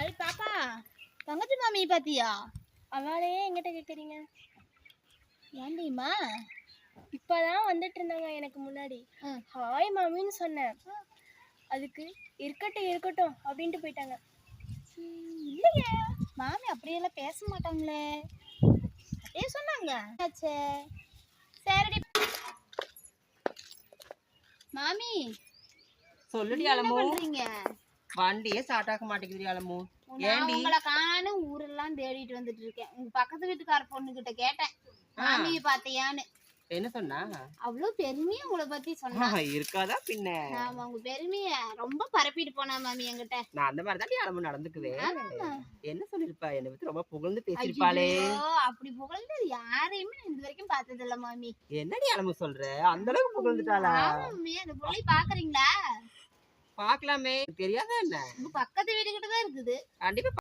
அடி பாப்பா தங்கச்சி மாமி பாத்தியா? அவளே எங்கிட்ட கேட்குறீங்க ஏண்டிம்மா இப்போதான் வந்துட்டு இருந்தாங்க எனக்கு முன்னாடி. ஹாய் மாமின்னு சொன்னேன். அதுக்கு இருக்கட்டும் இருக்கட்டும் அப்படின்ட்டு போயிட்டாங்க. இல்லையே. மாமி அப்படியெல்லாம் பேச மாட்டாங்களே. அப்படியே சொன்னாங்க. ஆச்சே சரிடி. மாமி சொல்லுடி என்ன அலமு பண்றீங்க? வண்டியே ஸ்டார்ட் ஆக மாட்டேங்குது அலமு. நான் ஏண்டி? உங்களை காணும் ஊரெல்லாம் தேடிட்டு வந்துட்டு இருக்கேன். உங்க பக்கத்து வீட்டுக்கார பொண்ணு கிட்ட கேட்டேன் மாமியை பாத்தியான்னு என்ன சொன்னா? அவ்வளவு பெருமையா உங்களை பத்தி சொன்னா. இருக்காதா பின்ன? ஆமா உங்க பெருமைய ரொம்ப பரப்பிட்டு போனா மாமி என்கிட்ட. நான் அந்த மாதிரி தான் அலமு நடந்துக்குவேன். என்ன சொல்லிருப்பா? என்னை பத்தி ரொம்ப புகழ்ந்து பேசிருப்பாளே அப்படி புகழ்ந்து யாரையுமே நான் இது வரைக்கும் பார்த்தது இல்ல மாமி. என்னடி அலமு சொல்ற? அந்த அளவுக்கு புகழ்ந்துட்டாளா? மாமி அந்த புள்ளை பாக்குறீங்களா? பாக்கலாமே. தெரியாதா என்ன? பக்கத்து வீடு கிட்ட தான் இருக்குது. கண்டிப்பா